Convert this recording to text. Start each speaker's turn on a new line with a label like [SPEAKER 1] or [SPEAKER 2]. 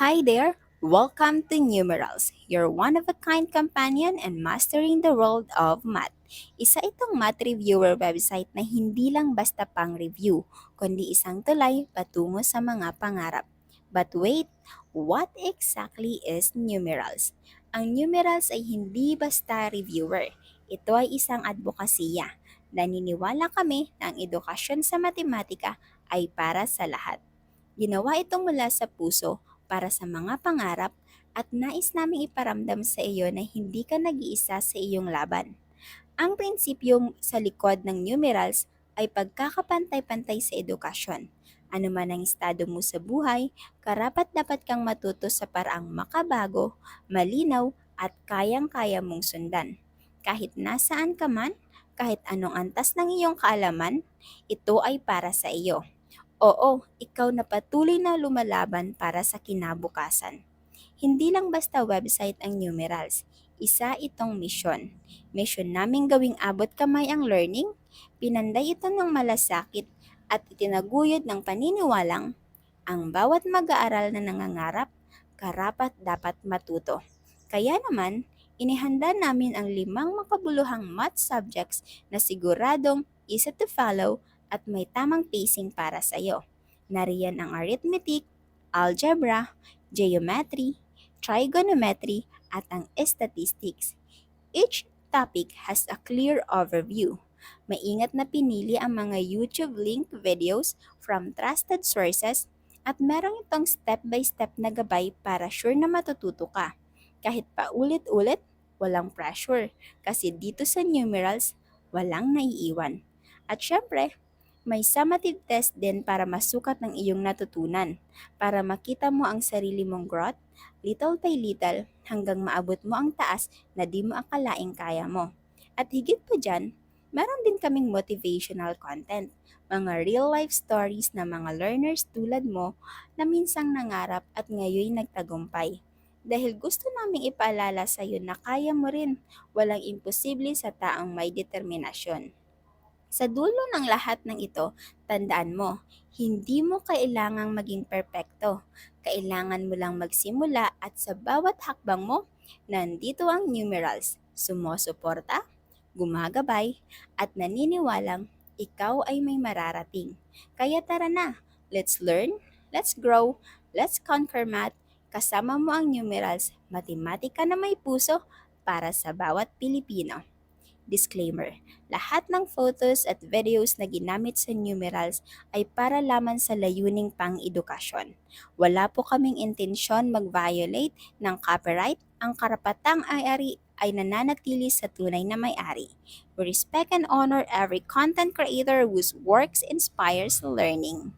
[SPEAKER 1] Hi there! Welcome to Numerals, your one-of-a-kind companion in mastering the world of math. Isa itong math reviewer website na hindi lang basta pang review, kundi isang tulay patungo sa mga pangarap. But wait, what exactly is Numerals? Ang Numerals ay hindi basta reviewer. Ito ay isang advokasya. Naniniwala kami na ang edukasyon sa matematika ay para sa lahat. Ginawa ito mula sa puso para sa mga pangarap at nais naming iparamdam sa iyo na hindi ka nag-iisa sa iyong laban. Ang prinsipyo sa likod ng numerals ay pagkakapantay-pantay sa edukasyon. Ano man ang estado mo sa buhay, karapat dapat kang matuto sa paraang makabago, malinaw at kayang-kaya mong sundan. Kahit nasaan ka man, kahit anong antas ng iyong kaalaman, ito ay para sa iyo. Oo, ikaw na patuloy na lumalaban para sa kinabukasan. Hindi lang basta website ang numerals, isa itong misyon. Misyon naming gawing abot kamay ang learning, pinanday ito ng malasakit at itinaguyod ng paniniwalang ang bawat mag-aaral na nangangarap, karapat dapat matuto. Kaya naman, inihanda namin ang limang makabuluhang math subjects na siguradong easy to follow at may tamang pacing para sa iyo. Nariyan ang arithmetic, algebra, geometry, trigonometry, at ang statistics. Each topic has a clear overview. Maingat na pinili ang mga YouTube link videos from trusted sources at merong itong step-by-step na gabay para sure na matututo ka. Kahit pa ulit-ulit, walang pressure kasi dito sa numerals, walang naiiwan. At syempre, may summative test din para masukat ng iyong natutunan, para makita mo ang sarili mong growth, little by little, hanggang maabot mo ang taas na di mo akalaing kaya mo. At higit pa dyan, meron din kaming motivational content, mga real-life stories na mga learners tulad mo na minsang nangarap at ngayon nagtagumpay. Dahil gusto naming ipaalala sa iyo na kaya mo rin, walang imposible sa taong may determinasyon. Sa dulo ng lahat ng ito, tandaan mo, hindi mo kailangang maging perpekto. Kailangan mo lang magsimula at sa bawat hakbang mo, nandito ang numerals, sumusuporta, gumagabay, at naniniwalang ikaw ay may mararating. Kaya tara na, let's learn, let's grow, let's conquer math, kasama mo ang numerals, matematika na may puso para sa bawat Pilipino. Disclaimer, lahat ng photos at videos na ginamit sa numerals ay para lamang sa layuning pang-edukasyon. Wala po kaming intensyon mag-violate ng copyright. Ang karapatang ay-ari ay nananatili sa tunay na may-ari. We respect and honor every content creator whose works inspires learning.